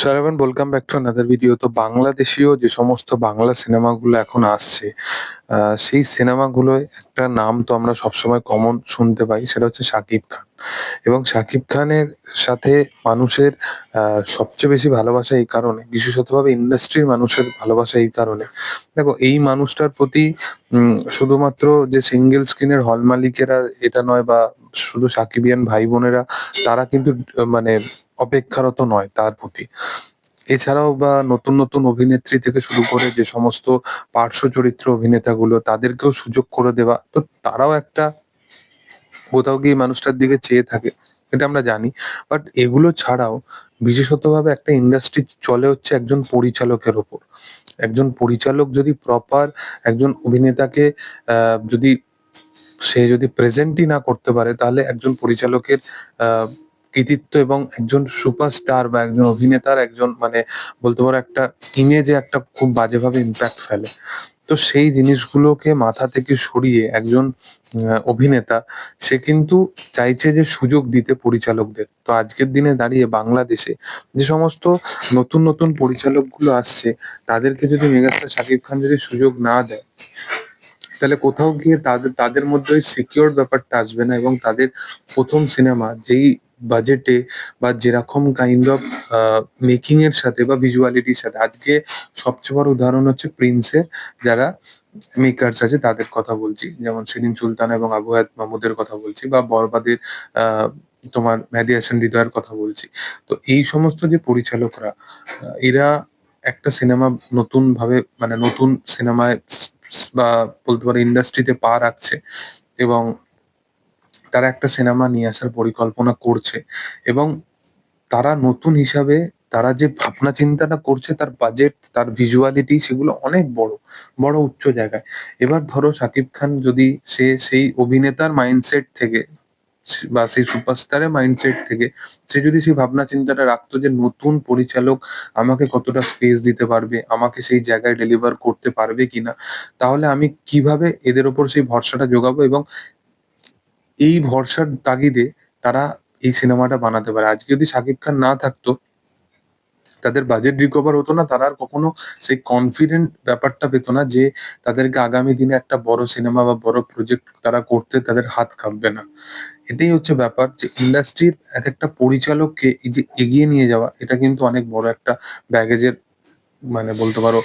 সারাবান welcome back to another video তো বাংলাদেশীয় যে সমস্ত বাংলা সিনেমাগুলো এখন আসছে সেই সিনেমাগুলোয় একটা নাম তো আমরা সবসময় কমন শুনতে পাই, সেটা হচ্ছে শাকিব খান। এবং শাকিব খানের সাথে মানুষের সবচেয়ে বেশি ভালোবাসা এই কারণে, বিশেষতভাবে ইন্ডাস্ট্রির মানুষের ভালোবাসা এই কারণে। দেখো, এই মানুষটার প্রতি শুধুমাত্র যে সিঙ্গেল স্ক্রিনের হল মালিকেরা এটা নয় বা শুধু সাকিবিয়ান ভাই বোনেরা, তারা কিন্তু মানে অপেক্ষারত নয় তার প্রতি। এছাড়াও বা নতুন নতুন অভিনেত্রী থেকে শুরু করে যে সমস্ত পার্শ্ব চরিত্র অভিনেতাগুলো, তাদেরকেও সুযোগ করে দেওয়া, তো তারাও একটা কোথাও গিয়ে মানুষটার দিকে চেয়ে থাকে, এটা আমরা জানি। বাট এগুলো ছাড়াও বিশেষতভাবে একটা ইন্ডাস্ট্রি চলে হচ্ছে একজন পরিচালকের ওপর। একজন পরিচালক যদি প্রপার একজন অভিনেতাকে যদি সে যদি প্রেজেন্টই না করতে পারে, তাহলে একজন পরিচালকের কৃতিত্ব এবং একজন সুপারস্টার বা একজন অভিনেতার একজন মানে বলতে পারো একটা ইমেজে একটা খুব বাজেভাবে ইম্প্যাক্ট ফেলে। তো সেই জিনিসগুলোকে মাথা থেকে সরিয়ে একজন অভিনেতা, সে কিন্তু চাইছে যে সুযোগ দিতে পরিচালকদের। তো আজকের দিনে দাঁড়িয়ে বাংলাদেশে যে সমস্ত নতুন নতুন পরিচালকগুলো আসছে, তাদেরকে যদি মেগাস্টার শাকিব খান যদি সুযোগ না দেয়, তাহলে কোথাও গিয়ে তাদের তাদের মধ্যে ওই সিকিউর ব্যাপারটা আসবে না এবং তাদের প্রথম সিনেমা যেই বাজেটে বা যেরকম কাইন্ড অফ মেকিং এর সাথে বা ভিজুয়ালিটির সাথে। আজকে সবচেয়ে বড় উদাহরণ হচ্ছে প্রিন্সের যারা মেকার্স আছে, তাদের কথা বলছি। যেমন শিরিন সুলতান এবং আবু মাহমুদের কথা বলছি বা বরবাদের তোমার মেহেদী হাসান হৃদয়ের কথা বলছি। তো এই সমস্ত যে পরিচালকরা এরা একটা সিনেমা নতুন ভাবে মানে নতুন সিনেমায় বা বলতে পারে ইন্ডাস্ট্রিতে পা রাখছে এবং তারা একটা সিনেমা নিয়ে আসার পরিকল্পনা করছে এবং তারা নতুন হিসাবে তারা যে ভাবনা চিন্তাটা করছে, তার বাজেট তার ভিজুয়ালিটি সেগুলো অনেক বড় বড় উচ্চ জায়গায়। এবার ধরো শাকিব খান যদি সে সেই অভিনেতার মাইন্ডসেট থেকে বা সেই সুপারস্টারের মাইন্ডসেট থেকে সে যদি সেই ভাবনা চিন্তাটা রাখতো যে নতুন পরিচালক আমাকে কতটা স্পেস দিতে পারবে, আমাকে সেই জায়গায় ডেলিভার করতে পারবে কিনা, তাহলে আমি কীভাবে এদের ওপর সেই ভরসাটা যোগাবো এবং এই ভরসার তাগিদে তারা এই সিনেমাটা বানাতে পারে। আজকে যদি শাকিব খান না থাকতো, তাদের বাজেট রিকভার হতো না, তারা আর কখনো সেই কনফিডেন্ট ব্যাপারটা পেতো না যে তাদেরকে আগামী দিনে একটা বড় সিনেমা বা বড় প্রজেক্ট তারা করতে তাদের হাত কাঁপবে না। এটাই হচ্ছে ব্যাপার যে ইন্ডাস্ট্রির এক একটা পরিচালককে এই যে এগিয়ে নিয়ে যাওয়া, এটা কিন্তু অনেক বড় একটা ব্যাগেজের মানে বলতে পারো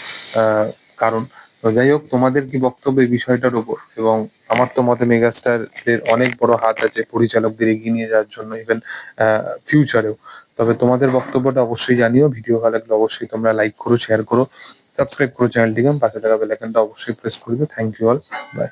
কারণ। তো যাই হোক, তোমাদের কি বক্তব্য এই বিষয়টার উপর? এবং আমার তো মতে মেগাস্টারদের অনেক বড় হাত আছে পরিচালকদের এগিয়ে নিয়ে যাওয়ার জন্য ইভেন ফিউচারেও তবে তোমাদের বক্তব্যটা অবশ্যই জানিও ভিডিও ভালো লাগলে অবশ্যই তোমরা লাইক করো শেয়ার করো সাবস্ক্রাইব করো চ্যানেলটিকে, পাশে থাকা বেলাইকনটা অবশ্যই প্রেস করবে। Thank you all by